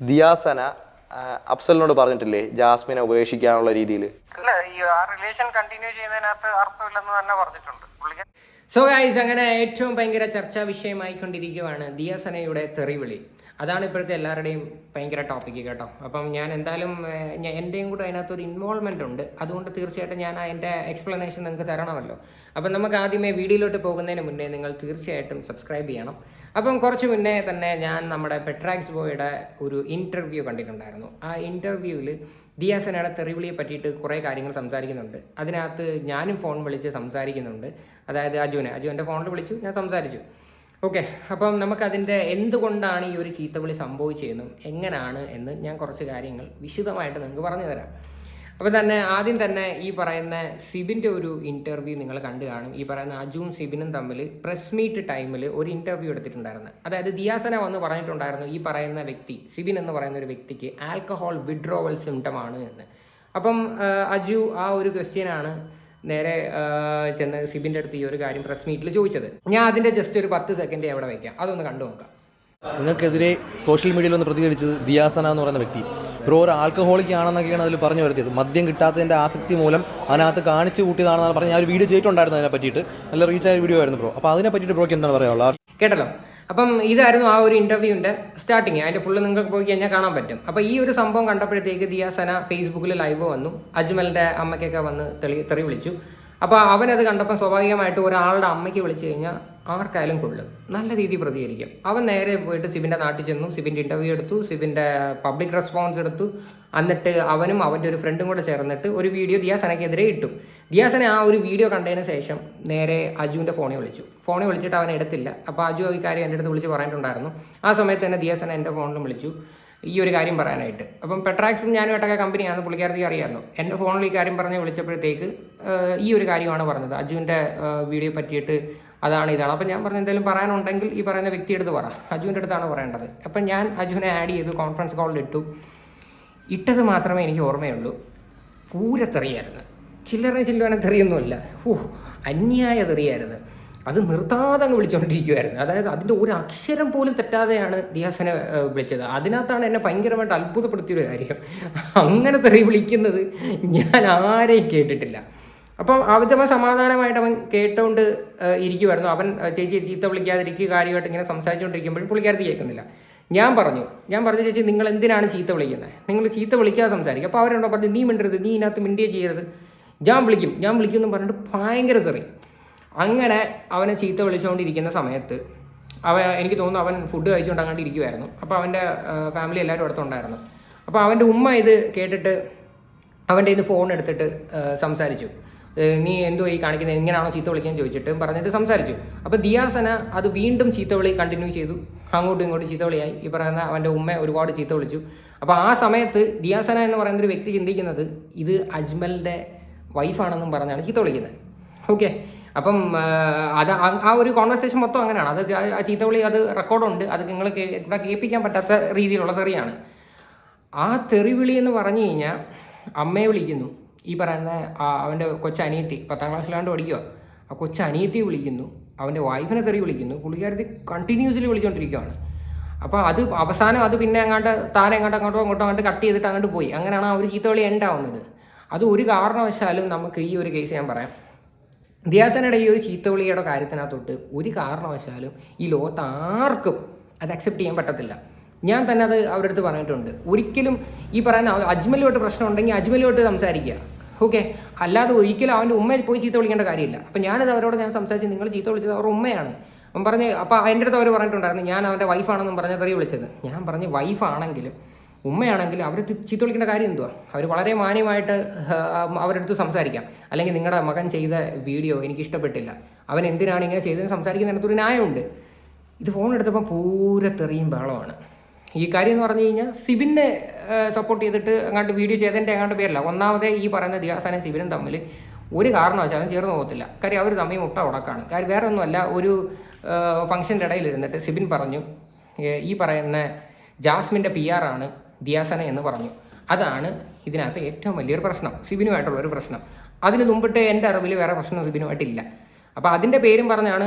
ദിയാസന അഫ്സലിനോട് പറഞ്ഞിട്ടില്ലേ ജാസ്മിനെ ഉപേക്ഷിക്കാനുള്ള രീതിയിൽ? അല്ല റിലേഷൻ കണ്ടിന്യൂ ചെയ്യുന്നതിനകത്ത് തന്നെ പറഞ്ഞിട്ടുണ്ട്. സോ ഗൈസ് അങ്ങനെ ഏറ്റവും ഭയങ്കര ചർച്ചാ വിഷയമായിക്കൊണ്ടിരിക്കുകയാണ് ദിയാസനയുടെ തെറിവിളി. അതാണ് ഇപ്പോഴത്തെ എല്ലാവരുടെയും ഭയങ്കര ടോപ്പിക്ക് കേട്ടോ. അപ്പം ഞാൻ എന്തായാലും എന്റെയും കൂടെ അതിനകത്തൊരു ഇൻവോൾവ്മെന്റ് ഉണ്ട്. അതുകൊണ്ട് തീർച്ചയായിട്ടും ഞാൻ അതിന്റെ എക്സ്പ്ലനേഷൻ നിങ്ങൾക്ക് തരണമല്ലോ. അപ്പം നമുക്ക് ആദ്യമേ വീഡിയോയിലോട്ട് പോകുന്നതിന് മുന്നേ നിങ്ങൾ തീർച്ചയായിട്ടും സബ്സ്ക്രൈബ് ചെയ്യണം. അപ്പം കുറച്ച് മുന്നേ തന്നെ ഞാൻ നമ്മുടെ പെട്രാക്സ് ബോയുടെ ഒരു ഇന്റർവ്യൂ കണ്ടിട്ടുണ്ടായിരുന്നു. ആ ഇന്റർവ്യൂവിൽ ദിയാസനയുടെ തെറിവിളിയെ പറ്റിയിട്ട് കുറേ കാര്യങ്ങൾ സംസാരിക്കുന്നുണ്ട്. അതിനകത്ത് ഞാനും ഫോൺ വിളിച്ച് സംസാരിക്കുന്നുണ്ട്. അതായത് അജുവിനെ. അജു എന്റെ ഫോണിൽ വിളിച്ചു ഞാൻ സംസാരിച്ചു. ഓക്കെ അപ്പം നമുക്കതിന്റെ എന്തുകൊണ്ടാണ് ഈ ഒരു ചീത്തവിളി സംഭവിച്ചതെന്നും എങ്ങനെയാണ് എന്ന് ഞാൻ കുറച്ച് കാര്യങ്ങൾ വിശദമായിട്ട് നിങ്ങൾക്ക് പറഞ്ഞു തരാം അപ്പോൾ തന്നെ ആദ്യം തന്നെ ഈ പറയുന്ന സിബിന്റെ ഒരു ഇന്റർവ്യൂ നിങ്ങൾ കണ്ടു കാണും. ഈ പറയുന്ന അജുവും സിബിനും തമ്മിൽ പ്രസ് മീറ്റ് ടൈമിൽ ഒരു ഇന്റർവ്യൂ എടുത്തിട്ടുണ്ടായിരുന്നു. അതായത് ദിയാസന വന്ന് പറഞ്ഞിട്ടുണ്ടായിരുന്നു ഈ പറയുന്ന വ്യക്തി സിബിൻ എന്ന് പറയുന്ന ഒരു വ്യക്തിക്ക് ആൽക്കഹോൾ വിഡ്രോവൽ സിംറ്റമാണ് എന്ന്. അപ്പം അജു ആ ഒരു ക്വസ്റ്റ്യനാണ് നേരെ ചെന്ന് സിബിന്റെ അടുത്ത് ഈ ഒരു കാര്യം പ്രസ് മീറ്റിൽ ചോദിച്ചത്. ഞാൻ അതിന്റെ ജസ്റ്റ് ഒരു പത്ത് സെക്കൻഡ് എവിടെ വയ്ക്കാം അതൊന്ന് കണ്ടു നോക്കാം. നിങ്ങൾക്കെതിരെ സോഷ്യൽ മീഡിയയിൽ ഒന്ന് പ്രതികരിച്ചത് ദിയാസന എന്ന് പറയുന്ന വ്യക്തി. ബ്രോ ഒരു ആൽക്കഹോളിക് ആണെന്നൊക്കെയാണ് അതിൽ പറഞ്ഞു വരുത്തിയത്. മദ്യം കിട്ടാത്തതിന്റെ ആസക്തി മൂലം അതിനകത്ത് കാണിച്ചു കൂട്ടിയതാണെന്നാണ് പറഞ്ഞ് ഞാൻ ഒരു വീഡിയോ ചെയ്തിട്ടുണ്ടായിരുന്നു അതിനെ പറ്റിയിട്ട്. നല്ല റീച്ചായ വീഡിയോ ആയിരുന്നു ബ്രോ. അപ്പോൾ അതിനെ പറ്റിയിട്ട് ബ്രോക്ക് എന്താണ് പറയാനുള്ളത്? കേട്ടല്ലോ? അപ്പം ഇതായിരുന്നു ആ ഒരു ഇന്റർവ്യൂവിന്റെ സ്റ്റാർട്ടിങ് അതിന്റെ ഫുള്ള് നിങ്ങൾക്ക് പോയി കഴിഞ്ഞാൽ കാണാൻ പറ്റും. അപ്പോൾ ഈ ഒരു സംഭവം കണ്ടപ്പോഴത്തേക്ക് ദിയാസന ഫേസ്ബുക്കിൽ ലൈവ് വന്നു. അജ്മലിന്റെ അമ്മയ്ക്കൊക്കെ വന്ന് തെളി തെറി വിളിച്ചു. അപ്പോൾ അവനത് കണ്ടപ്പോൾ സ്വാഭാവികമായിട്ട് ഒരാളുടെ അമ്മയ്ക്ക് വിളിച്ചു കഴിഞ്ഞാൽ ആർക്കായാലും കൊള്ളും. നല്ല രീതിയിൽ പ്രതികരിക്കും. അവൻ നേരെ പോയിട്ട് സിബിന്റെ നാട്ടിൽ ചെന്നു. സിബിന്റെ ഇന്റർവ്യൂ എടുത്തു. സിബിന്റെ പബ്ലിക് റെസ്പോൺസ് എടുത്തു. എന്നിട്ട് അവനും അവന്റെ ഒരു ഫ്രണ്ടും കൂടെ ചേർന്നിട്ട് ഒരു വീഡിയോ ദിയാസനയ്ക്കെതിരെ ഇട്ടു. ദിയാസന ആ ഒരു വീഡിയോ കണ്ടതിന് ശേഷം നേരെ അജുവിന്റെ ഫോണിൽ വിളിച്ചു. ഫോണിൽ വിളിച്ചിട്ട് അവൻ എടുത്തില്ല. അപ്പോൾ അജു ഈ കാര്യം എന്റെ അടുത്ത് വിളിച്ച് പറഞ്ഞിട്ടുണ്ടായിരുന്നു. ആ സമയത്ത് തന്നെ ദിയാസന എന്റെ ഫോണിലും വിളിച്ചു. ഈ ഒരു കാര്യം പറയാനായിട്ട്. അപ്പം പെട്രാക്സും ഞാനും ഏട്ടൊക്കെ കമ്പനിയാണ് പുള്ളിക്കാരത്തി അറിയാമല്ലോ. എന്റെ ഫോണിൽ ഈ കാര്യം പറഞ്ഞ് വിളിച്ചപ്പോഴത്തേക്ക് ഈ ഒരു കാര്യമാണ് പറഞ്ഞത്. അജുവിന്റെ വീഡിയോ പറ്റിയിട്ട് അതാണ് ഇതാണ്. അപ്പം ഞാൻ പറഞ്ഞ എന്തെങ്കിലും പറയാനുണ്ടെങ്കിൽ ഈ പറയുന്ന വ്യക്തിയെടുത്ത് പറ. അജുവിന്റെ അടുത്താണ് പറയേണ്ടത്. അപ്പം ഞാൻ അജുവിനെ ആഡ് ചെയ്ത് കോൺഫറൻസ് കോളിൽ ഇട്ടു. ഇട്ടത് മാത്രമേ എനിക്ക് ഓർമ്മയുള്ളൂ. പൂരത്തെറിയായിരുന്നു. ചില്ലറ ചില്ലറ തെറിയൊന്നുമല്ല. ഓ അന്യായ തെറിയായിരുന്നു. അത് നിർത്താതെ അങ്ങ് വിളിച്ചുകൊണ്ടിരിക്കുമായിരുന്നു അതായത് അതിന്റെ ഒരു അക്ഷരം പോലും തെറ്റാതെയാണ് ദിയാസനെ വിളിച്ചത്. അതിനകത്താണ് എന്നെ ഭയങ്കരമായിട്ട് അത്ഭുതപ്പെടുത്തിയൊരു കാര്യം. അങ്ങനെ തെറി വിളിക്കുന്നത് ഞാൻ ആരെയും കേട്ടിട്ടില്ല. അപ്പം അവിധമ സമാധാനമായിട്ട് അവൻ കേട്ടുകൊണ്ട് ഇരിക്കുമായിരുന്നു അവൻ ചേച്ചി ചീത്ത വിളിക്കാതിരിക്കുക കാര്യമായിട്ട് ഇങ്ങനെ സംസാരിച്ചുകൊണ്ടിരിക്കുമ്പോഴും പുള്ളിക്കാരത്തി കേൾക്കുന്നില്ല. ഞാൻ പറഞ്ഞു ഞാൻ പറഞ്ഞു ചേച്ചി നിങ്ങൾ എന്തിനാണ് ചീത്ത വിളിക്കുന്നത് നിങ്ങൾ ചീത്ത വിളിക്കാതെ സംസാരിക്കുക. അപ്പോൾ അവരോട് പറഞ്ഞു നീ മിണ്ടരുത്. നീ ഇതിനകത്ത് മിണ്ടിയേ ചെയ്യരുത്. ഞാൻ വിളിക്കും. ഞാൻ വിളിക്കും എന്ന് പറഞ്ഞിട്ട് ഭയങ്കര തെറി. അങ്ങനെ അവനെ ചീത്ത വിളിച്ചുകൊണ്ടിരിക്കുന്ന സമയത്ത് അവ എനിക്ക് തോന്നുന്നു അവൻ ഫുഡ് കഴിച്ചുകൊണ്ട് അങ്ങോട്ട് ഇരിക്കുമായിരുന്നു അപ്പോൾ അവന്റെ ഫാമിലി എല്ലാവരും അടുത്തുണ്ടായിരുന്നു അപ്പോൾ അവന്റെ ഉമ്മ ഇത് കേട്ടിട്ട് അവന്റെ ഇന്ന് ഫോൺ എടുത്തിട്ട് സംസാരിച്ചു. നീ എന്തോ ഈ കാണിക്കുന്നത് എങ്ങനെയാണോ ചീത്ത വിളിക്കാൻ ചോദിച്ചിട്ട്? പറഞ്ഞിട്ട് സംസാരിച്ചു. അപ്പോൾ ദിയാസന അത് വീണ്ടും ചീത്ത വിളി കണ്ടിന്യൂ ചെയ്തു. അങ്ങോട്ടും ഇങ്ങോട്ടും ചീത്ത വിളിയായി. ഈ പറയുന്ന അവന്റെ ഉമ്മ ഒരുപാട് ചീത്ത വിളിച്ചു. അപ്പോൾ ആ സമയത്ത് ദിയാസന എന്ന് പറയുന്ന ഒരു വ്യക്തി ചിന്തിക്കുന്നത് ഇത് അജ്മലിന്റെ വൈഫാണെന്നും പറഞ്ഞാണ് ചീത്ത വിളിക്കുന്നത്. ഓക്കെ അപ്പം അത് ആ- ഒരു കോൺവെർസേഷൻ മൊത്തം അങ്ങനെയാണ്. അത് ആ- ചീത്ത ചീത്തവിളി അത് റെക്കോർഡുണ്ട് അത് നിങ്ങൾ ഇവിടെ കേൾപ്പിക്കാൻ പറ്റാത്ത രീതിയിലുള്ള തെറിയാണ്. ആ തെറിവിളി എന്ന് പറഞ്ഞു കഴിഞ്ഞാൽ അമ്മയെ വിളിക്കുന്നു. ഈ പറയുന്ന അവന്റെ കൊച്ചനിയത്തി പത്താം ക്ലാസ്സിലാണ്ട് പഠിക്കുക ആ കൊച്ചനിയത്തി വിളിക്കുന്നു. അവന്റെ വൈഫിനെ തെറി വിളിക്കുന്നു. പുള്ളിക്കാരത്തി കണ്ടിന്യൂസ്ലി വിളിച്ചുകൊണ്ടിരിക്കുകയാണ് അപ്പോൾ അത് അവസാനം അത് പിന്നെ അങ്ങോട്ട് താനെ അങ്ങോട്ട് അങ്ങോട്ടോ അങ്ങോട്ടോ അങ്ങോട്ട് കട്ട് ചെയ്തിട്ട് അങ്ങോട്ട് പോയി. അങ്ങനെയാണ് ആ ഒരു ചീത്തവിളി ഉണ്ടാവുന്നത് അത് ഒരു കാരണവശാലും നമുക്ക് ഈ ഒരു കേസ് ഞാൻ പറയാം. ദിയാസനയുടെ ഈ ഒരു ചീത്തവിളിയുടെ കാര്യത്തിനകത്തോട്ട് ഒരു കാരണവശാലും ഈ ലോകത്ത് ആർക്കും അത് അക്സെപ്റ്റ് ചെയ്യാൻ പറ്റത്തില്ല. ഞാൻ തന്നെ അത് അവരുടെ അടുത്ത് പറഞ്ഞിട്ടുണ്ട്. ഒരിക്കലും ഈ പറയുന്ന അജ്മലുമായിട്ട് പ്രശ്നം ഉണ്ടെങ്കിൽ അജ്മലുമായിട്ട് സംസാരിക്കുക. ഓക്കെ അല്ലാതെ ഒരിക്കലും അവന്റെ ഉമ്മ പോയി ചീത്ത വിളിക്കേണ്ട കാര്യമില്ല. അപ്പം ഞാനത് അവരോട് ഞാൻ സംസാരിച്ച് നിങ്ങൾ ചീത്ത വിളിച്ചത് അവരുടെ ഉമ്മയാണ്. അവൻ പറഞ്ഞ് അപ്പോൾ എന്റെ അടുത്ത് അവർ പറഞ്ഞിട്ടുണ്ടായിരുന്നു ഞാൻ അവന്റെ വൈഫാണെന്നും പറഞ്ഞ് തെറി വിളിച്ചത്. ഞാൻ പറഞ്ഞ് വൈഫാണെങ്കിലും ഉമ്മയാണെങ്കിൽ അവരെ ചീത്ത വിളിക്കേണ്ട കാര്യം എന്തുവാ? അവർ വളരെ മാന്യമായിട്ട് അവരെടുത്ത് സംസാരിക്കാം. അല്ലെങ്കിൽ നിങ്ങളുടെ മകൻ ചെയ്ത വീഡിയോ എനിക്ക് ഇഷ്ടപ്പെട്ടില്ല അവൻ എന്തിനാണ് ഇങ്ങനെ ചെയ്തതെന്ന് സംസാരിക്കുന്ന ഒരു ന്യായമുണ്ട്. ഇത് ഫോൺ എടുത്തപ്പോൾ പൂരെ തെറിയും ബഹളമാണ് ഈ കാര്യം എന്ന് പറഞ്ഞു കഴിഞ്ഞാൽ സിബിനെ സപ്പോർട്ട് ചെയ്തിട്ട് അങ്ങോട്ട് വീഡിയോ ചെയ്തതിന്റെ അങ്ങോട്ട് പേരില്ല ഒന്നാമതേ ഈ പറയുന്ന ദിയാസാനും സിബിനും തമ്മിൽ ഒരു കാരണവശാലും ചേർന്ന് പോകത്തില്ല. കാര്യം അവർ തമ്മിൽ മുട്ട ഉടക്കാണ്. കാര്യം വേറെ ഒന്നുമല്ല ഒരു ഫംഗ്ഷന്റെ ഇടയിൽ ഇരുന്നിട്ട് സിബിൻ പറഞ്ഞു ഈ പറയുന്ന ജാസ്മിന്റെ പി ആണ് ദിയാസന എന്ന് പറഞ്ഞു. അതാണ് ഇതിനകത്ത് ഏറ്റവും വലിയൊരു പ്രശ്നം സിബിനുമായിട്ടുള്ള ഒരു പ്രശ്നം. അതിന് മുമ്പിട്ട് എന്റെ അറിവിൽ വേറെ പ്രശ്നം സിബിനുമായിട്ടില്ല. അപ്പോൾ അതിന്റെ പേരും പറഞ്ഞാണ്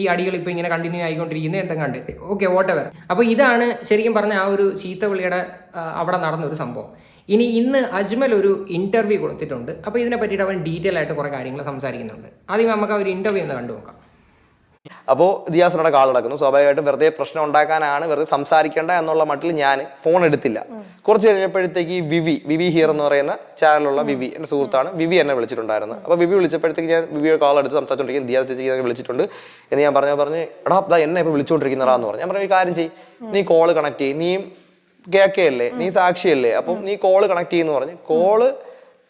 ഈ അടികൾ ഇപ്പോൾ ഇങ്ങനെ കണ്ടിന്യൂ ആയിക്കൊണ്ടിരിക്കുന്നത് എന്തും കണ്ട് ഓക്കെ വോട്ടെവർ അപ്പോൾ ഇതാണ് ശരിക്കും പറഞ്ഞ ആ ഒരു ചീത്തവിളിയുടെ അവിടെ നടന്നൊരു സംഭവം. ഇനി ഇന്ന് അജ്മൽ ഒരു ഇന്റർവ്യൂ കൊടുത്തിട്ടുണ്ട്. അപ്പോൾ ഇതിനെ പറ്റിയിട്ട് അവൻ ഡീറ്റെയിൽ ആയിട്ട് കുറേ കാര്യങ്ങൾ സംസാരിക്കുന്നുണ്ട്. ആദ്യം നമുക്ക് ആ ഒരു ഇന്റർവ്യൂ ഒന്ന് കണ്ടു നോക്കാം അപ്പോൾ ദിയാസിനോട് കാൾ നടക്കുന്നു. സ്വാഭാവികമായിട്ടും വെറുതെ പ്രശ്നം ഉണ്ടാക്കാനാണ് വെറുതെ സംസാരിക്കേണ്ട എന്നുള്ള മട്ടിൽ ഞാൻ ഫോൺ എടുത്തില്ല. കുറച്ച് കഴിഞ്ഞപ്പോഴത്തേക്ക് ഈ വിവി വിവി ഹിയർ എന്ന് പറയുന്ന ചാനലുള്ള വിവി എന്റെ സുഹൃത്താണ് വിവി എന്നെ വിളിച്ചിട്ടുണ്ടായിരുന്നു. അപ്പോൾ വിവി വിളിച്ചപ്പോഴത്തേക്ക് ഞാൻ വിവിയുടെ കാൾ എടുത്ത് സംസാരിച്ചുകൊണ്ടിരിക്കും ദിയാസ് ചേച്ചി ഇങ്ങനെ വിളിച്ചിട്ടുണ്ട് എന്ന് ഞാൻ പറഞ്ഞു പറഞ്ഞ് എടാ ദാ എന്നെ ഇപ്പോൾ വിളിച്ചുകൊണ്ടിരിക്കുന്നതാന്ന് പറഞ്ഞു. ഞാൻ പറഞ്ഞു ഒരു കാര്യം ചെയ്യ്. നീ കോൾ കണക്ട് ചെയ്യും. നീയും കേക്കയല്ലേ? നീ സാക്ഷിയല്ലേ? അപ്പം നീ കോൾ കണക്ട് ചെയ്യുന്നു പറഞ്ഞ്. കോൾ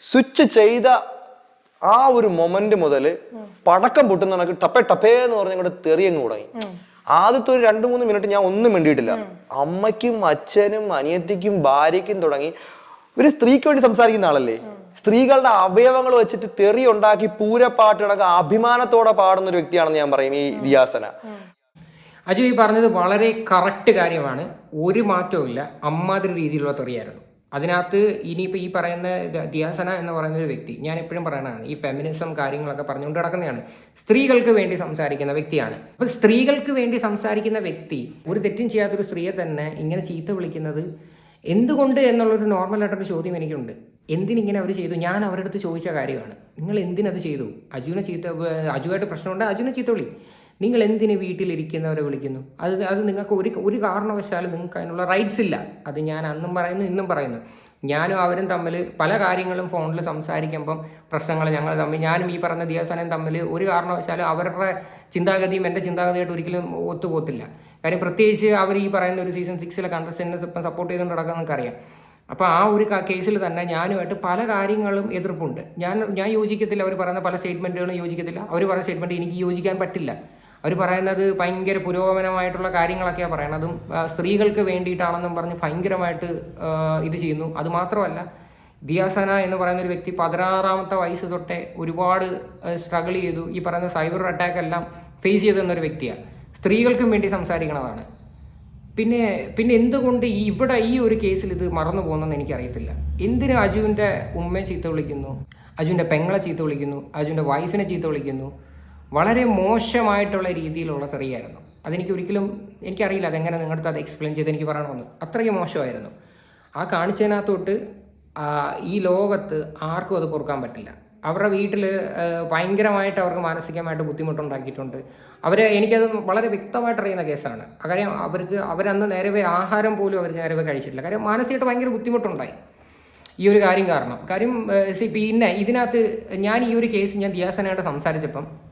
സ്വിച്ച് ചെയ്ത ആ ഒരു മൊമെന്റ് മുതൽ പടക്കം പൊട്ടുന്ന കണക്ക് ടപ്പേ ടപ്പേ എന്ന് പറഞ്ഞ ഇങ്ങോട്ട് തെറിയങ്ങ് തുടങ്ങി. ആദ്യത്തെ ഒരു രണ്ട് മൂന്ന് മിനിറ്റ് ഞാൻ ഒന്നും മിണ്ടിയിട്ടില്ല. അമ്മയ്ക്കും അച്ഛനും അനിയത്തിക്കും ഭാര്യയ്ക്കും തുടങ്ങി. ഒരു സ്ത്രീക്ക് വേണ്ടി സംസാരിക്കുന്ന ആളല്ലേ? സ്ത്രീകളുടെ അവയവങ്ങൾ വെച്ചിട്ട് തെറി ഉണ്ടാക്കി പൂരപ്പാട്ട് കണക്ക് അഭിമാനത്തോടെ പാടുന്ന ഒരു വ്യക്തിയാണെന്ന് ഞാൻ പറയും ഈ ദിയാസന അജു ഈ പറഞ്ഞത് വളരെ കറക്റ്റ് കാര്യമാണ്. ഒരു മാറ്റവും ഇല്ല അമ്മാതിരി രീതിയിലുള്ള തെറിയായിരുന്നു. അതിനകത്ത് ഇനിയിപ്പോൾ ഈ പറയുന്ന ദിയാസന എന്ന് പറയുന്ന ഒരു വ്യക്തി ഞാൻ എപ്പോഴും പറയണതാണ് ഈ ഫെമിനിസം കാര്യങ്ങളൊക്കെ പറഞ്ഞുകൊണ്ട് നടക്കുന്നതാണ്. സ്ത്രീകൾക്ക് വേണ്ടി സംസാരിക്കുന്ന വ്യക്തിയാണ്. അപ്പോൾ സ്ത്രീകൾക്ക് വേണ്ടി സംസാരിക്കുന്ന വ്യക്തി ഒരു തെറ്റും ചെയ്യാത്തൊരു സ്ത്രീയെ തന്നെ ഇങ്ങനെ ചീത്ത വിളിക്കുന്നത് എന്തുകൊണ്ട് എന്നുള്ളൊരു നോർമലായിട്ടൊരു ചോദ്യം എനിക്കുണ്ട്. എന്തിനിങ്ങനെ അവർ ചെയ്തു? ഞാൻ അവരുടെ അടുത്ത് ചോദിച്ച കാര്യമാണ്. നിങ്ങൾ എന്തിനത് ചെയ്തു? അജുവിനെ ചീത്ത അജുവായിട്ട് പ്രശ്നമുണ്ട്? അജുവിനെ ചീത്ത വിളി. നിങ്ങൾ എന്തിന് വീട്ടിലിരിക്കുന്നവരെ വിളിക്കുന്നു? അത് അത് നിങ്ങൾക്ക് ഒരു ഒരു കാരണവശാലും നിങ്ങൾക്ക് അതിനുള്ള റൈറ്റ്സ് ഇല്ല. അത് ഞാൻ അന്നും പറയുന്നു ഇന്നും പറയുന്നു. ഞാനും അവരും തമ്മിൽ പല കാര്യങ്ങളും ഫോണിൽ സംസാരിക്കുമ്പം പ്രശ്നങ്ങൾ ഞങ്ങൾ തമ്മിൽ ഞാനും ഈ പറഞ്ഞ ദിയാസനയും തമ്മിൽ ഒരു കാരണവശാലും അവരുടെ ചിന്താഗതിയും എന്റെ ചിന്താഗതിയായിട്ട് ഒരിക്കലും ഒത്തുപോകത്തില്ല. കാര്യം പ്രത്യേകിച്ച് അവർ ഈ പറയുന്ന ഒരു സീസൺ സിക്സിലെ കണ്ടസ്റ്റൻസ് ഇപ്പം സപ്പോർട്ട് ചെയ്തുകൊണ്ട് നടക്കാൻ നമുക്കറിയാം അപ്പോൾ ആ ഒരു കേസിൽ തന്നെ ഞാനുമായിട്ട് പല കാര്യങ്ങളും എതിർപ്പുണ്ട്. ഞാൻ ഞാൻ യോജിക്കത്തില്ല. അവർ പറയുന്ന പല സ്റ്റേറ്റ്മെന്റുകളും യോജിക്കത്തില്ല. അവർ പറയുന്ന സ്റ്റേറ്റ്മെന്റ് എനിക്ക് യോജിക്കാൻ പറ്റില്ല. അവർ പറയുന്നത് ഭയങ്കര പുരോഗമനമായിട്ടുള്ള കാര്യങ്ങളൊക്കെയാണ് പറയണതും സ്ത്രീകൾക്ക് വേണ്ടിയിട്ടാണെന്നും പറഞ്ഞ് ഭയങ്കരമായിട്ട് ഇത് ചെയ്യുന്നു. അതുമാത്രമല്ല ദിയാസന എന്ന് പറയുന്ന ഒരു വ്യക്തി പതിനാറാമത്തെ വയസ്സ് തൊട്ടേ ഒരുപാട് സ്ട്രഗിൾ ചെയ്തു. ഈ പറയുന്ന സൈബർ അറ്റാക്ക് എല്ലാം ഫേസ് ചെയ്തു തന്നൊരു വ്യക്തിയാണ് സ്ത്രീകൾക്കും വേണ്ടി സംസാരിക്കണതാണ്. പിന്നെ പിന്നെ എന്തുകൊണ്ട് ഈ ഇവിടെ ഈ ഒരു കേസിൽ ഇത് മറന്നു പോകുന്നെന്ന് എനിക്കറിയത്തില്ല. എന്തിന് അജുവിന്റെ ഉമ്മയെ ചീത്ത വിളിക്കുന്നു? അജുവിന്റെ പെങ്ങളെ ചീത്ത വിളിക്കുന്നു. അജുവിന്റെ വൈഫിനെ ചീത്ത വിളിക്കുന്നു. വളരെ മോശമായിട്ടുള്ള രീതിയിലുള്ള തെറിയായിരുന്നു. അതെനിക്ക് ഒരിക്കലും എനിക്കറിയില്ല അതെങ്ങനെ നിങ്ങളുടെ അത് എക്സ്പ്ലെയിൻ ചെയ്ത് എനിക്ക് പറയണമെന്ന്. അത്രയ്ക്ക് മോശമായിരുന്നു. ആ കാണിച്ചതിനകത്തോട്ട് ഈ ലോകത്ത് ആർക്കും അത് പൊറുക്കാൻ പറ്റില്ല. അവരുടെ വീട്ടിൽ ഭയങ്കരമായിട്ട് അവർക്ക് മാനസികമായിട്ട് ബുദ്ധിമുട്ടുണ്ടാക്കിയിട്ടുണ്ട്. അവർ എനിക്കത് വളരെ വ്യക്തമായിട്ട് അറിയുന്ന കേസാണ്. കാര്യം അവർക്ക് അവരന്ന് നേരവേ ആഹാരം പോലും അവർക്ക് നേരവേ കഴിച്ചിട്ടില്ല. കാര്യം മാനസികമായിട്ട് ഭയങ്കര ബുദ്ധിമുട്ടുണ്ടായി. ഈ ഒരു കാര്യം കാരണം. കാര്യം പിന്നെ ഇതിനകത്ത് ഞാൻ ഈ ഒരു കേസ് ഞാൻ ദിയാസനയോട് സംസാരിച്ചപ്പം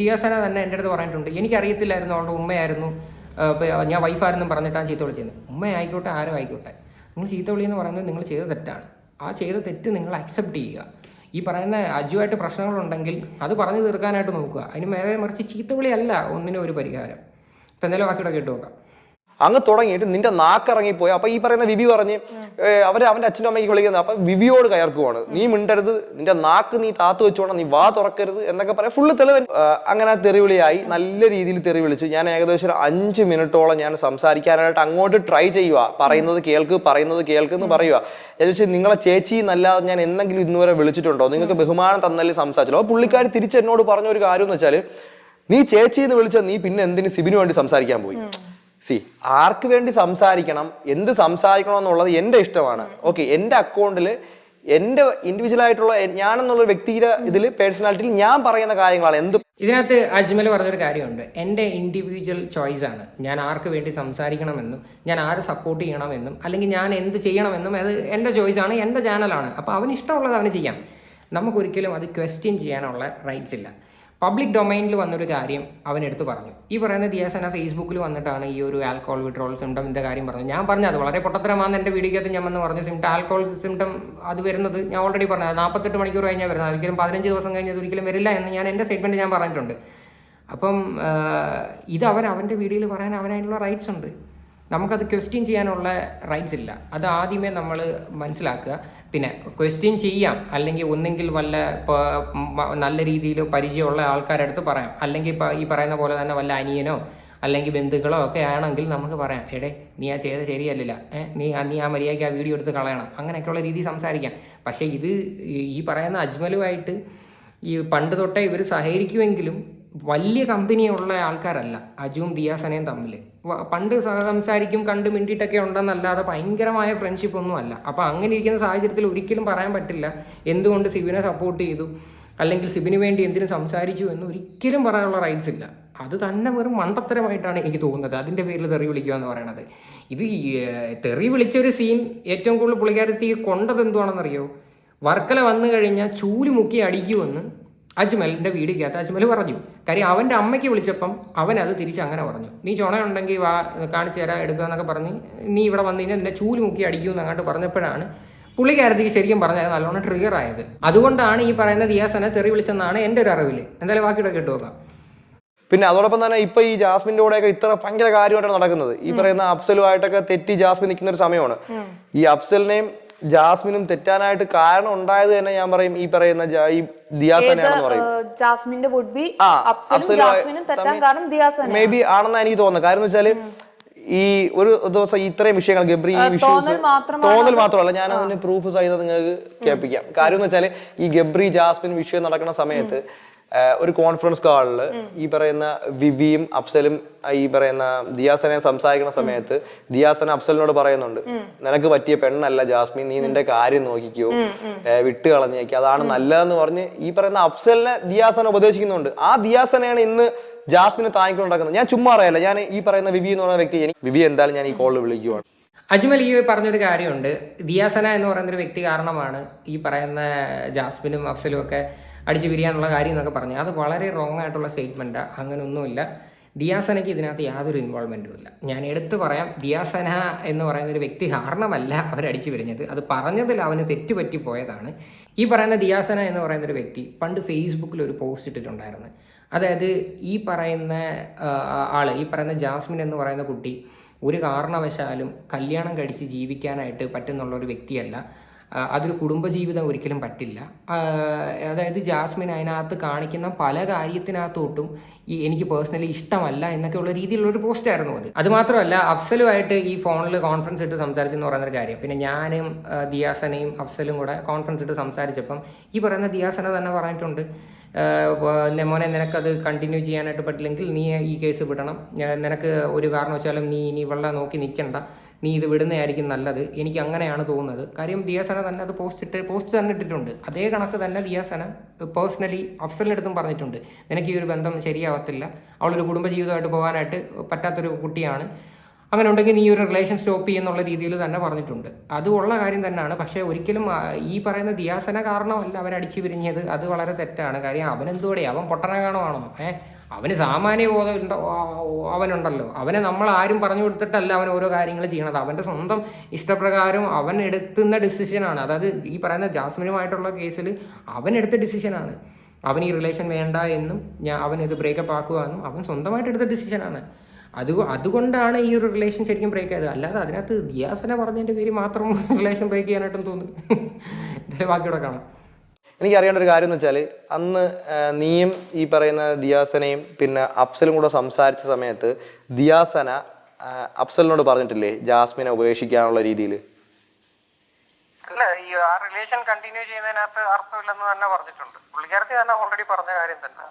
ദിയാസന തന്നെ എന്റെ അടുത്ത് പറഞ്ഞിട്ടുണ്ട്. എനിക്കറിയത്തില്ലായിരുന്നു അവളുടെ ഉമ്മയായിരുന്നു. ഞാൻ വൈഫായിരുന്നു പറഞ്ഞിട്ടാണ് ചീത്ത വിളിച്ചത്. ഉമ്മയായിക്കോട്ടെ ആരും ആയിക്കോട്ടെ. നിങ്ങൾ ചീത്ത വിളി എന്ന് പറയുന്നത് നിങ്ങൾ ചെയ്ത തെറ്റാണ്. ആ ചെയ്ത തെറ്റ് നിങ്ങൾ അക്സെപ്റ്റ് ചെയ്യുക. ഈ പറയുന്ന അജുവായിട്ട് പ്രശ്നങ്ങളുണ്ടെങ്കിൽ അത് പറഞ്ഞു തീർക്കാനായിട്ട് നോക്കുക. അതിന് മേലെ മറിച്ച് ചീത്ത വിളിയല്ല ഒന്നിനും ഒരു പരിഹാരം. ഇപ്പം എന്തെങ്കിലും ബാക്കിയുടെ കേട്ട് നോക്കാം. അങ്ങ് തുടങ്ങിയിട്ട് നിന്റെ നാക്കിറങ്ങിപ്പോയി. അപ്പൊ ഈ പറയുന്ന വിവി പറഞ്ഞ് അവർ അവന്റെ അച്ഛനും അമ്മയ്ക്ക് വിളിക്കുന്നത് അപ്പൊ വിവിയോട് കയർക്കുവാണ്. നീ മിണ്ടരുത് നിന്റെ നാക്ക് നീ താത്തു വെച്ചോണം നീ വാ തുറക്കരുത് എന്നൊക്കെ പറയാം. ഫുള്ള് തെളിവ് അങ്ങനെ തെറിവിളിയായി. നല്ല രീതിയിൽ തെറി വിളിച്ചു ഞാൻ ഏകദേശം ഒരു അഞ്ച് മിനിറ്റോളം ഞാൻ സംസാരിക്കാനായിട്ട് അങ്ങോട്ട് ട്രൈ ചെയ്യുക പറയുന്നത് കേൾക്ക് പറയുന്നത് കേൾക്ക് എന്ന് പറയുക ചോദിച്ചാൽ നിങ്ങളെ ചേച്ചി എന്നല്ലാതെ ഞാൻ എന്തെങ്കിലും ഇന്നുവരെ വിളിച്ചിട്ടുണ്ടോ? നിങ്ങൾക്ക് ബഹുമാനം തന്നല്ലേ സംസാരിച്ചല്ലോ അപ്പോൾ പുള്ളിക്കാർ തിരിച്ച് എന്നോട് പറഞ്ഞ ഒരു കാര്യം എന്ന് വെച്ചാൽ നീ ചേച്ചി എന്ന് വിളിച്ചാൽ നീ പിന്നെ എന്തിന് സിബിന് വേണ്ടി സംസാരിക്കാൻ പോയി? സി ആർക്ക് വേണ്ടി സംസാരിക്കണം എന്ത് സംസാരിക്കണം എന്നുള്ളത് എന്റെ ഇഷ്ടമാണ്. ഓക്കെ എന്റെ അക്കൗണ്ടിൽ എന്റെ ഇൻഡിവിജ്വൽ ആയിട്ടുള്ള ഞാൻ ഞാനെന്നുള്ള വ്യക്തിയുടെ ഇതിൽ പേഴ്സണാലിറ്റിയിൽ ഞാൻ പറയുന്ന കാര്യങ്ങളാണ്. എന്ത് ഇതിനകത്ത് അജ്മൽ പറഞ്ഞൊരു കാര്യമുണ്ട്. എന്റെ ഇൻഡിവിജ്വൽ ചോയ്സ് ആണ്. ഞാൻ ആർക്ക് വേണ്ടി സംസാരിക്കണമെന്നും ഞാൻ ആരെ സപ്പോർട്ട് ചെയ്യണമെന്നും അല്ലെങ്കിൽ ഞാൻ എന്ത് ചെയ്യണമെന്നും അത് എന്റെ ചോയ്സ് ആണ് എന്റെ ചാനലാണ് അപ്പോൾ അവന് ഇഷ്ടമുള്ളത് അവന് ചെയ്യാം. നമുക്കൊരിക്കലും അത് ക്വസ്റ്റ്യൻ ചെയ്യാനുള്ള റൈറ്റ്സ് ഇല്ല. പബ്ലിക് ഡൊമൈനിൽ വന്നൊരു കാര്യം അവൻ എടുത്തു പറഞ്ഞു. ഈ പറയുന്ന ദിയാസന ഫേസ്ബുക്കിൽ വന്നിട്ടാണ് ഈ ഒരു ആൽക്കോൾ വിഡ്രോൾ സിംറ്റം സിംറ്റമിന്റെ കാര്യം പറഞ്ഞത്. ഞാൻ പറഞ്ഞത് വളരെ പൊട്ടത്തരമാണെന്ന് എന്റെ വീഡിയോക്കകത്ത് ഞാൻ വന്ന് പറഞ്ഞു സിംറ്റം ആൽക്കോൾ സിംറ്റം അത് വരുന്നത് ഞാൻ ഓൾറെഡി പറഞ്ഞത് നാൽപ്പത്തെട്ട് മണിക്കൂർ കഴിഞ്ഞാൽ വരുന്നത്. ഒരിക്കലും പതിനഞ്ച് ദിവസം കഴിഞ്ഞത് ഒരിക്കലും വരില്ല എന്ന് ഞാൻ എന്റെ സ്റ്റേറ്റ്മെന്റ് ഞാൻ പറഞ്ഞിട്ടുണ്ട്. അപ്പം ഇത് അവൻ അവന്റെ വീഡിയോയിൽ പറയാൻ അവനായിട്ടുള്ള റൈറ്റ്സ് ഉണ്ട്. നമുക്കത് ക്വസ്റ്റ്യൻ ചെയ്യാനുള്ള റൈറ്റ്സ് ഇല്ല. അത് ആദ്യമേ നമ്മൾ മനസ്സിലാക്കുക. പിന്നെ ക്വസ്റ്റ്യൻ ചെയ്യാം. അല്ലെങ്കിൽ ഒന്നെങ്കിൽ വല്ല നല്ല രീതിയിൽ പരിചയമുള്ള ആൾക്കാരുടെ അടുത്ത് പറയാം. അല്ലെങ്കിൽ ഇപ്പോൾ ഈ പറയുന്ന പോലെ തന്നെ വല്ല അനിയനോ അല്ലെങ്കിൽ ബന്ധുക്കളോ ഒക്കെ ആണെങ്കിൽ നമുക്ക് പറയാം എടേ നീ ആ ചെയ്ത ശരിയല്ലില്ല. നീ നീ ആ മര്യാദയ്ക്ക് ആ വീഡിയോ എടുത്ത് കളയണം. അങ്ങനെയൊക്കെയുള്ള രീതിയിൽ സംസാരിക്കാം. പക്ഷേ ഇത് ഈ പറയുന്ന അജ്മലുമായിട്ട് ഈ പണ്ട് തൊട്ടേ ഇവർ സഹകരിക്കുമെങ്കിലും വലിയ കമ്പനിയുള്ള ആൾക്കാരല്ല. അജുവും ദിയാസനയും തമ്മിൽ പണ്ട് സംസാരിക്കും കണ്ട് മിണ്ടിയിട്ടൊക്കെ ഉണ്ടെന്നല്ലാതെ ഭയങ്കരമായ ഫ്രണ്ട്ഷിപ്പ് ഒന്നും അല്ല. അപ്പോൾ അങ്ങനെ ഇരിക്കുന്ന സാഹചര്യത്തിൽ ഒരിക്കലും പറയാൻ പറ്റില്ല. എന്തുകൊണ്ട് സിബിനെ സപ്പോർട്ട് ചെയ്തു? അല്ലെങ്കിൽ സിബിന് വേണ്ടി എന്തിനു സംസാരിച്ചു എന്ന് ഒരിക്കലും പറയാനുള്ള റൈറ്റ്സ് ഇല്ല. അത് തന്നെ വെറും മണ്ടത്തരമായിട്ടാണ് എനിക്ക് തോന്നുന്നത്. അതിന്റെ പേരിൽ തെറി വിളിക്കുക എന്ന് പറയണത്. ഇത് തെറി വിളിച്ചൊരു സീൻ ഏറ്റവും കൂടുതൽ പുള്ളിക്കാരത്തി കൊണ്ടത് എന്തുവാണെന്നറിയോ? വർക്കല വന്നു കഴിഞ്ഞാൽ ചൂൽ മുക്കി അടിക്കുമെന്ന് അജ്മലിന്റെ വീടിക്കകത്ത് അജ്മൽ പറഞ്ഞു. കാര്യം അവന്റെ അമ്മയ്ക്ക് വിളിച്ചപ്പം അവൻ അത് തിരിച്ച് അങ്ങനെ പറഞ്ഞു. നീ ചുണയുണ്ടെങ്കിൽ വാ കാണിച്ചു തരാം എടുക്കുക എന്നൊക്കെ പറഞ്ഞ് നീ ഇവിടെ വന്നു കഴിഞ്ഞാൽ നിന്നെ ചൂൽ മുക്കി അടിക്കുമെന്ന് അങ്ങോട്ട് പറഞ്ഞപ്പോഴാണ് പുള്ളിക്കാരത്തേക്ക് ശരിക്കും പറഞ്ഞത് നല്ലോണം ട്രിഗർ ആയത്. അതുകൊണ്ടാണ് ഈ പറയുന്ന ദിയാസനെ തെറി വിളിച്ചെന്നാണ് എന്റെ ഒരു അറിവിൽ എന്തായാലും ബാക്കിയുടെ കേട്ടു നോക്കാം. പിന്നെ അതോടൊപ്പം തന്നെ ഇപ്പൊ ഈ ജാസ്മിന്റെ കൂടെയൊക്കെ ഇത്ര ഭയങ്കര കാര്യമായിട്ടാണ് നടക്കുന്നത്. ഈ പറയുന്ന അഫ്സലുമായിട്ടൊക്കെ തെറ്റി ജാസ്മിൻ നിൽക്കുന്ന ഒരു സമയമാണ്. ഈ അഫ്സലിനെയും ജാസ്മിനും തെറ്റാനായിട്ട് കാരണം ഉണ്ടായത് തന്നെ ഞാൻ പറയും ഈ പറയുന്ന ഈ ദിയാസനെയാണെന്ന് പറയും. ജാസ്മിന്റെ മേ ബി ആണെന്നാണ് എനിക്ക് തോന്നുന്നത്. കാരണം വെച്ചാൽ ഈ ഒരു ദിവസം ഇത്രയും വിഷയങ്ങൾ ഗബ്രി ഈ വിഷയസ് തോന്നൽ മാത്രമല്ല ഞാൻ അതിന് പ്രൂഫ് സഹിതം നിങ്ങൾക്ക് കേൾപ്പിക്കാം. കാര്യം എന്ന് വെച്ചാൽ ഈ ഗബ്രി ജാസ്മിൻ വിഷയം നടക്കുന്ന സമയത്ത് ഒരു കോൺഫറൻസ് കാളിൽ ഈ പറയുന്ന വിവിയും അഫ്സലും ഈ പറയുന്ന ദിയാസനെ സംസാരിക്കുന്ന സമയത്ത് ദിയാസന അഫ്സലിനോട് പറയുന്നുണ്ട് നിനക്ക് പറ്റിയ പെണ്ണല്ല ജാസ്മിൻ നീ നിന്റെ കാര്യം നോക്കിക്കോ. വിട്ട് കളഞ്ഞേക്കോ. അതാണ് നല്ലതെന്ന് പറഞ്ഞ് ഈ പറയുന്ന അഫ്സലിനെ ദിയാസന ഉപദേശിക്കുന്നുണ്ട്. ആ ദിയാസനെയാണ് ഇന്ന് ജാസ്മിനെ താങ്ങിക്കൊണ്ടാക്കുന്നത് ഞാൻ ചുമ്മാ അറിയാല്ല ഞാൻ ഈ പറയുന്ന വിവി എന്ന് പറയുന്ന വ്യക്തി വിവി എന്തായാലും ഞാൻ ഈ കോളിൽ വിളിക്കുവാണ്. അജ്മൽ ഈ പറഞ്ഞൊരു കാര്യമുണ്ട്. ദിയാസന എന്ന് പറയുന്നൊരു വ്യക്തി കാരണമാണ് ഈ പറയുന്ന ജാസ്മിനും അഫ്സലും ഒക്കെ അടിച്ചു പിരിയാനുള്ള കാര്യം എന്നൊക്കെ പറഞ്ഞു അത് വളരെ റോങ് ആയിട്ടുള്ള സ്റ്റേറ്റ്മെന്റാണ് അങ്ങനെയൊന്നുമില്ല ദിയാസനയ്ക്ക് ഇതിനകത്ത് യാതൊരു ഇൻവോൾവ്മെന്റും ഇല്ല. ഞാൻ എടുത്തു പറയാം ദിയാസന എന്ന് പറയുന്ന ഒരു വ്യക്തി കാരണമല്ല അവരടിച്ചു പിരിഞ്ഞത്. അത് പറഞ്ഞതിൽ അവന് തെറ്റുപറ്റി പോയതാണ്. ഈ പറയുന്ന ദിയാസന എന്ന് പറയുന്ന ഒരു വ്യക്തി പണ്ട് ഫേസ്ബുക്കിൽ ഒരു പോസ്റ്റ് ഇട്ടിട്ടുണ്ടായിരുന്നു. അതായത് ഈ പറയുന്ന ആൾ ഈ പറയുന്ന ജാസ്മിൻ എന്ന് പറയുന്ന കുട്ടി ഒരു കാരണവശാലും കല്യാണം കഴിച്ച് ജീവിക്കാനായിട്ട് പറ്റുന്നുള്ള ഒരു വ്യക്തിയല്ല അതൊരു കുടുംബജീവിതം ഒരിക്കലും പറ്റില്ല. അതായത് ജാസ്മിൻ അതിനകത്ത് കാണിക്കുന്ന പല കാര്യത്തിനകത്തോട്ടും ഈ എനിക്ക് പേഴ്സണലി ഇഷ്ടമല്ല എന്നൊക്കെ ഉള്ള രീതിയിലുള്ള ഒരു പോസ്റ്റ് ആയിരുന്നു അത് അതുമാത്രമല്ല അഫ്സലുമായിട്ട് ഈ ഫോണിൽ കോൺഫറൻസ് ഇട്ട് സംസാരിച്ചെന്ന് പറയുന്നൊരു കാര്യം. പിന്നെ ഞാനും ദിയാസനയും അഫ്സലും കൂടെ കോൺഫറൻസ് ഇട്ട് സംസാരിച്ചപ്പം ഈ പറയുന്ന ദിയാസന തന്നെ പറഞ്ഞിട്ടുണ്ട് മോനെ നിനക്കത് കണ്ടിന്യൂ ചെയ്യാനായിട്ട് പറ്റില്ലെങ്കിൽ നീ ഈ കേസ് വിടണം. നിനക്ക് ഒരു കാരണവശാലും നീ ഇനി വെള്ളം നോക്കി നിൽക്കണ്ട. നീ ഇത് വിടുന്നതായിരിക്കും നല്ലത്. എനിക്ക് അങ്ങനെയാണ് തോന്നുന്നത്. കാര്യം ദിയാസന തന്നെ അത് പോസ്റ്റ് ഇട്ട് പോസ്റ്റ് തന്നെ ഇട്ടിട്ടുണ്ട് അതേ കണക്ക് തന്നെ ദിയാസന പേഴ്സണലി അഫ്സലിന്റെ അടുത്തും പറഞ്ഞിട്ടുണ്ട്. നിനക്ക് ഈ ഒരു ബന്ധം ശരിയാവത്തില്ല. അവളൊരു കുടുംബജീവിതമായിട്ട് പോകാനായിട്ട് പറ്റാത്തൊരു കുട്ടിയാണ്. അങ്ങനെ ഉണ്ടെങ്കിൽ നീ ഒരു റിലേഷൻ സ്റ്റോപ്പ് ചെയ്യുന്നുള്ള രീതിയിൽ തന്നെ പറഞ്ഞിട്ടുണ്ട്. അത് ഉള്ള കാര്യം തന്നെയാണ്. പക്ഷേ ഒരിക്കലും ഈ പറയുന്ന ദിയാസന കാരണമല്ല അവൻ അടിച്ചു പിരിഞ്ഞത് അത് വളരെ തെറ്റാണ്. കാര്യം അവൻ എന്തുകൂടെ അവൻ പൊട്ടന കാണുവാണോ ഏ? അവന് സാമാന്യ ബോധം ഉണ്ടോ? അവനുണ്ടല്ലോ. അവനെ നമ്മൾ ആരും പറഞ്ഞു കൊടുത്തിട്ടല്ല അവൻ ഓരോ കാര്യങ്ങൾ ചെയ്യണത്. അവന്റെ സ്വന്തം ഇഷ്ടപ്രകാരം അവൻ എടുക്കുന്ന ഡിസിഷനാണ് അതായത് ഈ പറയുന്ന ജാസ്മിനുമായിട്ടുള്ള കേസിൽ അവൻ എടുത്ത ഡിസിഷനാണ് അവൻ ഈ റിലേഷൻ വേണ്ട എന്നും ഞാൻ അവൻ ഇത് ബ്രേക്കപ്പ് ആക്കുക എന്നും അവൻ സ്വന്തമായിട്ട് എടുത്ത ഡിസിഷനാണ് അത് അതുകൊണ്ടാണ് ഈ ഒരു റിലേഷൻ ശരിക്കും ബ്രേക്ക് ആയത്. അല്ലാതെ അതിനകത്ത് ദിയാസനെ പറഞ്ഞതിന്റെ പേര് മാത്രം റിലേഷൻ ബ്രേക്ക് ചെയ്യാനായിട്ടും തോന്നുന്നു. എന്തായാലും ബാക്കിയോടെ കാണാം. എനിക്ക് അറിയേണ്ട ഒരു കാര്യം എന്ന് വെച്ചാൽ അന്ന് നീയും ഈ പറയുന്ന ദിയാസനയും പിന്നെ അഫ്സലും കൂടെ സംസാരിച്ച സമയത്ത് ദിയാസന അഫ്സലിനോട് പറഞ്ഞിട്ടില്ലേ ജാസ്മിനെ ഉപേക്ഷിക്കാനുള്ള രീതിയിൽ അല്ല ഈ ആ റിലേഷൻ കണ്ടിന്യൂ ചെയ്യുന്നതിനകത്ത് അർത്ഥമില്ലെന്ന് തന്നെ പറഞ്ഞിട്ടുണ്ട്. പുള്ളിക്കാരത്തി തന്നെ ഓൾറെഡി പറഞ്ഞ കാര്യം തന്നെ.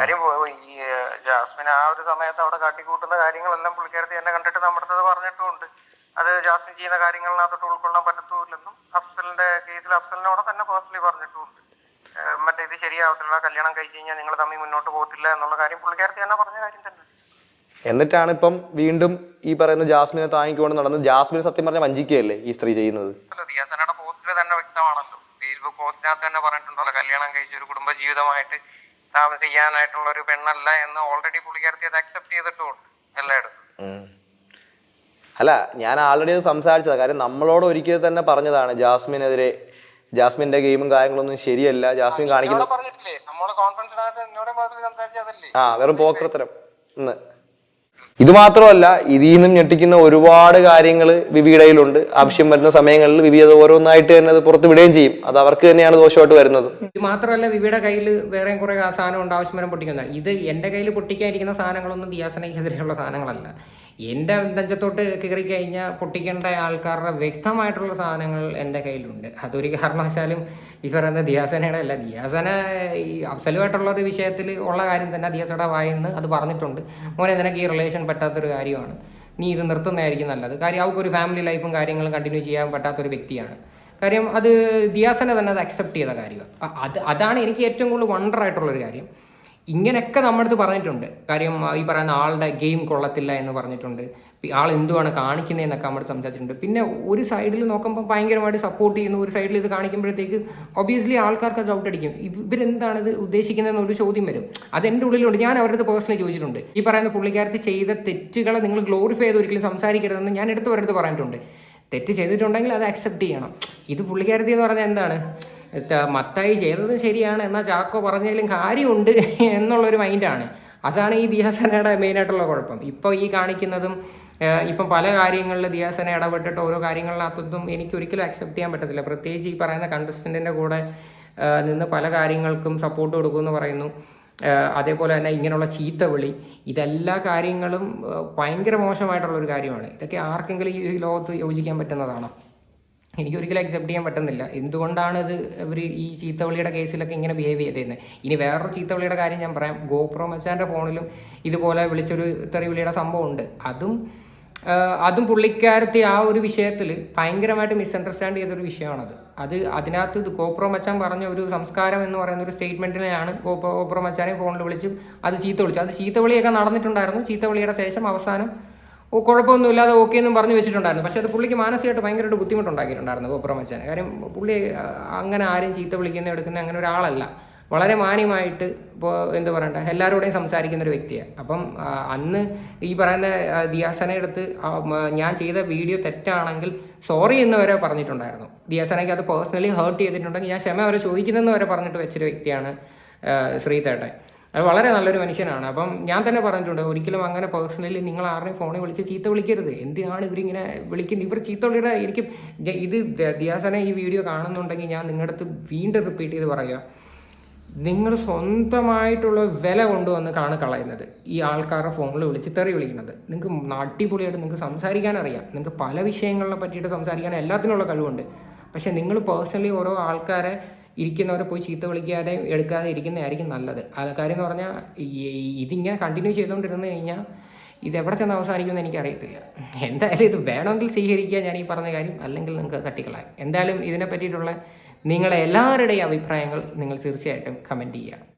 കാര്യം ഈ ജാസ്മിൻ ആ ഒരു സമയത്ത് അവിടെ കാട്ടിക്കൂട്ടുന്ന കാര്യങ്ങളെല്ലാം പുള്ളിക്കാരത്തി എന്നെ കണ്ടിട്ട് നമ്മുടെ അടുത്ത് പറഞ്ഞിട്ടുമുണ്ട്. അത് ജാസ്മിൻ ചെയ്യുന്ന കാര്യങ്ങളിനകത്തോട്ട് ഉൾക്കൊള്ളാൻ പറ്റത്തുമില്ലെന്നും അഫ്സലിന്റെ കേസിൽ അഫ്സലിനോടെ തന്നെ പേഴ്സണലി പറഞ്ഞിട്ടുമുണ്ട്. ഏഹ്, മറ്റേ ഇത് ശരിയാവത്തില്ല കല്യാണം കഴിച്ച് കഴിഞ്ഞാൽ നിങ്ങൾ തമ്മിൽ മുന്നോട്ട് പോകത്തില്ല എന്നുള്ള കാര്യം പുള്ളിക്കാരത്തി എന്നെ പറഞ്ഞ കാര്യം തന്നെ. എന്നിട്ടാണ് ഇപ്പം വീണ്ടും ഈ പറയുന്ന ജാസ്മിനെ താങ്ങിക്കൊണ്ട് നടന്ന് ജാസ്മിനെ സത്യം പറഞ്ഞ വഞ്ചിക്കുകയല്ലേ ഈ സ്ത്രീ ചെയ്യുന്നത്? പോസ്റ്റിൽ തന്നെ വ്യക്തമാണല്ലോ. ഫേസ്ബുക്ക് പോസ്റ്റിനകത്ത് തന്നെ പറഞ്ഞിട്ടുണ്ടല്ലോ കല്യാണം കഴിച്ച ഒരു കുടുംബ ജീവിതമായിട്ട് താമസിക്കാനായിട്ടുള്ള ഒരു പെണ്ണല്ല എന്ന് ഓൾറെഡി പുള്ളിക്കാരത്തി അത് അക്സെപ്റ്റ് ചെയ്തിട്ടുമുണ്ട് എല്ലായിടത്തും. അല്ല ഞാൻ ആൾറെഡി അത് സംസാരിച്ചതാണ് കാര്യം നമ്മളോട് ഒരിക്കൽ തന്നെ പറഞ്ഞതാണ് ജാസ്മിനെതിരെ. ജാസ്മിന്റെ ഗെയിമും കാര്യങ്ങളൊന്നും ശരിയല്ല. ജാസ്മിൻ കാണിക്കുന്ന എന്നോട് പറഞ്ഞിട്ടില്ലേ? നമ്മൾ കോൺഫറൻസിനകത്ത് എന്നോട് മാത്രം സംസാരിച്ചതല്ലേ? ആ വെറും പോക്കർത്തരം ഇത് മാത്രമല്ല ഇതിൽ നിന്നും ഞെട്ടിക്കുന്ന ഒരുപാട് കാര്യങ്ങൾ വിവിയുടെയിലുണ്ട്. ആവശ്യം വരുന്ന സമയങ്ങളിൽ വിവി അത് ഓരോന്നായിട്ട് തന്നെ അത് പുറത്ത് വിടുകയും ചെയ്യും. അത് അവർക്ക് തന്നെയാണ് ദോഷമായിട്ട് വരുന്നത്. ഇത് മാത്രമല്ല വിവിയുടെ കയ്യിൽ വേറെ കുറെ സാധനം ഉണ്ട് ആവശ്യം വരെ പൊട്ടിക്കുന്ന. ഇത് എന്റെ കയ്യിൽ പൊട്ടിക്കാനിരിക്കുന്ന സാധനങ്ങളൊന്നും ദിയാസനയ്ക്കെതിരെയുള്ള സാധനങ്ങളല്ല. എന്റെ നെഞ്ചത്തോട്ട് കയറി കഴിഞ്ഞാൽ പൊട്ടിക്കേണ്ട ആൾക്കാരുടെ വ്യക്തമായിട്ടുള്ള സാധനങ്ങൾ എന്റെ കയ്യിലുണ്ട്. അതൊരു കാരണവശാലും ഈ പറയുന്ന ദിയാസനയുടെ അല്ല. ദിയാസന ഈ അഫ്സലുമായിട്ടുള്ളത് വിഷയത്തിൽ ഉള്ള കാര്യം തന്നെ ദിയാസയുടെ വായിന്ന് അത് പറഞ്ഞിട്ടുണ്ട്. മോനെ നിനക്ക് ഈ റിലേഷൻ പറ്റാത്തൊരു കാര്യമാണ്. നീ ഇത് നിർത്തുന്നതായിരിക്കും നല്ലത്. കാര്യം അവൾക്ക് ഒരു ഫാമിലി ലൈഫും കാര്യങ്ങളും കണ്ടിന്യൂ ചെയ്യാൻ പറ്റാത്തൊരു വ്യക്തിയാണ്. കാര്യം അത് ദിയാസന തന്നെ അത് അക്സെപ്റ്റ് ചെയ്ത കാര്യമാണ്. അത് അതാണ് എനിക്ക് ഏറ്റവും കൂടുതൽ വണ്ടർ ആയിട്ടുള്ളൊരു കാര്യം. ഇങ്ങനെയൊക്കെ നമ്മുടെ അടുത്ത് പറഞ്ഞിട്ടുണ്ട്. കാര്യം ഈ പറയുന്ന ആളുടെ ഗെയിം കൊള്ളത്തില്ല എന്ന് പറഞ്ഞിട്ടുണ്ട്. ആൾ എന്തുവാണ് കാണിക്കുന്നതെന്നൊക്കെ നമ്മുടെ സംസാരിച്ചിട്ടുണ്ട്. പിന്നെ ഒരു സൈഡിൽ നോക്കുമ്പോൾ ഭയങ്കരമായിട്ട് സപ്പോർട്ട് ചെയ്യുന്നു ഒരു സൈഡിൽ ഇത് കാണിക്കുമ്പോഴത്തേക്ക് ഒബിയസ്ലി ആൾക്കാർക്ക് ഡൗട്ട് അടിക്കും. ഇവ- ഇവരെന്താണ് ഇത് ഉദ്ദേശിക്കുന്നതെന്ന് ഒരു ചോദ്യം വരും. അത് എന്റെ ഉള്ളിലുണ്ട്. ഞാൻ അവരുടെ അടുത്ത് പേഴ്സണലി ചോദിച്ചിട്ടുണ്ട്. ഈ പറയുന്ന പുള്ളിക്കാരത്ത് ചെയ്ത തെറ്റുകളെ നിങ്ങൾ ഗ്ലോറിഫൈ ചെയ്ത് ഒരിക്കലും സംസാരിക്കരുതെന്ന് ഞാൻ എടുത്തവരടുത്ത് പറഞ്ഞിട്ടുണ്ട്. തെറ്റ് ചെയ്തിട്ടുണ്ടെങ്കിൽ അത് അക്സെപ്റ്റ് ചെയ്യണം. ഇത് പുള്ളിക്കാരത്തി എന്ന് പറഞ്ഞാൽ എന്താണ്? മത്തായി ചെയ്തത് ശരിയാണ് എന്നാൽ ചാക്കോ പറഞ്ഞതിലും കാര്യമുണ്ട് എന്നുള്ളൊരു മൈൻഡാണ്. അതാണ് ഈ ദിയാസനയുടെ മെയിനായിട്ടുള്ള കുഴപ്പം. ഇപ്പോൾ ഈ കാണിക്കുന്നതും ഇപ്പം പല കാര്യങ്ങളിൽ ദിയാസന ഇടപെട്ടിട്ട് ഓരോ കാര്യങ്ങളിനകത്തൊന്നും എനിക്ക് ഒരിക്കലും അക്സെപ്റ്റ് ചെയ്യാൻ പറ്റത്തില്ല. പ്രത്യേകിച്ച് ഈ പറയുന്ന കണ്ടസ്റ്റന്റിന്റെ കൂടെ നിന്ന് പല കാര്യങ്ങൾക്കും സപ്പോർട്ട് കൊടുക്കുമെന്ന് പറയുന്നു. അതേപോലെ തന്നെ ഇങ്ങനെയുള്ള ചീത്ത വിളി ഇതെല്ലാ കാര്യങ്ങളും ഭയങ്കര മോശമായിട്ടുള്ള ഒരു കാര്യമാണ്. ഇതൊക്കെ ആർക്കെങ്കിലും ഈ ലോകത്ത് യോജിക്കാൻ പറ്റുന്നതാണോ? എനിക്ക് ഒരിക്കലും അക്സെപ്റ്റ് ചെയ്യാൻ പറ്റുന്നില്ല. എന്തുകൊണ്ടാണ് ഇത് ഇവർ ഈ ചീത്തവിളിയുടെ കേസിലൊക്കെ ഇങ്ങനെ ബിഹേവ് ചെയ്തിരുന്നത് ഇനി വേറൊരു ചീത്തവിളിയുടെ കാര്യം ഞാൻ പറയാം. ഗോപ്രോ മച്ചാന്റെ ഫോണിലും ഇതുപോലെ വിളിച്ചൊരു തെറിവിളിയുടെ സംഭവം ഉണ്ട്. അതും അതും പുള്ളിക്കാരത്തി ആ ഒരു വിഷയത്തിൽ ഭയങ്കരമായിട്ട് മിസ്അണ്ടർസ്റ്റാൻഡ് ചെയ്തൊരു വിഷയമാണത്. അത് അതിനകത്ത് ഇത് ഗോപ്രോ മച്ചാൻ പറഞ്ഞ ഒരു സംസ്കാരം എന്ന് പറയുന്ന ഒരു സ്റ്റേറ്റ്മെന്റിനെയാണ് ഗോപ്രോ ഗോപ്രോ മച്ചാനെ ഫോണിൽ വിളിച്ചും അത് ചീത്ത വിളിച്ചു അത് ചീത്തവിളിയൊക്കെ നടന്നിട്ടുണ്ടായിരുന്നു. ചീത്തവിളിയുടെ ശേഷം അവസാനം ഓ കുഴപ്പമൊന്നുമില്ലാതെ ഓക്കെ എന്നും പറഞ്ഞു വെച്ചിട്ടുണ്ടായിരുന്നു. പക്ഷേ അത് പുള്ളിക്ക് മാനസികമായിട്ട് ഭയങ്കരമായിട്ട് ബുദ്ധിമുട്ടുണ്ടാക്കിയിട്ടുണ്ടായിരുന്നു ഗോപുരം വെച്ചാൽ കാര്യം പുള്ളി അങ്ങനെ ആരും ചീത്ത വിളിക്കുന്ന എടുക്കുന്ന അങ്ങനെ ഒരാളല്ല. വളരെ മാന്യമായിട്ട് ഇപ്പോൾ എന്ത് പറയണ്ട എല്ലാവരോടെയും സംസാരിക്കുന്ന ഒരു വ്യക്തിയാണ് അപ്പം അന്ന് ഈ പറയുന്ന ദിയാസനെ എടുത്ത് ഞാൻ ചെയ്ത വീഡിയോ തെറ്റാണെങ്കിൽ സോറി എന്ന് വരെ പറഞ്ഞിട്ടുണ്ടായിരുന്നു. ദിയാസനയ്ക്ക് അത് പേഴ്സണലി ഹേർട്ട് ചെയ്തിട്ടുണ്ടെങ്കിൽ ഞാൻ ക്ഷമ വരെ ചോദിക്കുന്നതെന്ന് വരെ പറഞ്ഞിട്ട് വെച്ചൊരു വ്യക്തിയാണ് ശ്രീതേട്ടൻ അത് വളരെ നല്ലൊരു മനുഷ്യനാണ്. അപ്പം ഞാൻ തന്നെ പറഞ്ഞിട്ടുണ്ട് ഒരിക്കലും അങ്ങനെ പേഴ്സണലി നിങ്ങൾ ആരുടെയും ഫോണിൽ വിളിച്ച് ചീത്ത വിളിക്കരുത്. എന്തിനാണ് ഇവരിങ്ങനെ വിളിക്കുന്നത്? ഇവർ ചീത്ത വിളിയുടെ എനിക്ക് ഇത് ദിയാസനെ ഈ വീഡിയോ കാണുന്നുണ്ടെങ്കിൽ ഞാൻ നിങ്ങളുടെ അടുത്ത് വീണ്ടും റിപ്പീറ്റ് ചെയ്ത് പറയുക. നിങ്ങൾ സ്വന്തമായിട്ടുള്ള വില കൊണ്ടുവന്ന് കാണു കളയുന്നത് ഈ ആൾക്കാരുടെ ഫോണിൽ വിളിച്ച് തെറി വിളിക്കുന്നത്. നിങ്ങൾക്ക് അടിപൊളിയായിട്ട് നിങ്ങൾക്ക് സംസാരിക്കാൻ അറിയാം. നിങ്ങൾക്ക് പല വിഷയങ്ങളെ പറ്റിയിട്ട് സംസാരിക്കാൻ എല്ലാത്തിനുള്ള കഴിവുണ്ട്. പക്ഷേ നിങ്ങൾ പേഴ്സണലി ഓരോ ആൾക്കാരെ ഇരിക്കുന്നവരെ പോയി ചീത്ത വിളിക്കാതെ എടുക്കാതെ ഇരിക്കുന്നതായിരിക്കും നല്ലത്. അത് കാര്യം എന്ന് പറഞ്ഞാൽ ഇതിങ്ങനെ കണ്ടിന്യൂ ചെയ്തുകൊണ്ടിരുന്നു കഴിഞ്ഞാൽ ഇത് എവിടെ ചെന്ന് അവസാനിക്കുമെന്ന് എനിക്കറിയത്തില്ല. എന്തായാലും ഇത് വേണമെങ്കിൽ സ്വീകരിക്കുക ഞാൻ ഈ പറഞ്ഞ കാര്യം അല്ലെങ്കിൽ നിങ്ങൾക്ക് തട്ടിക്കളയാം. എന്തായാലും ഇതിനെ പറ്റിയിട്ടുള്ള നിങ്ങളെ എല്ലാവരുടെയും അഭിപ്രായങ്ങൾ നിങ്ങൾ തീർച്ചയായിട്ടും കമന്റ് ചെയ്യുക.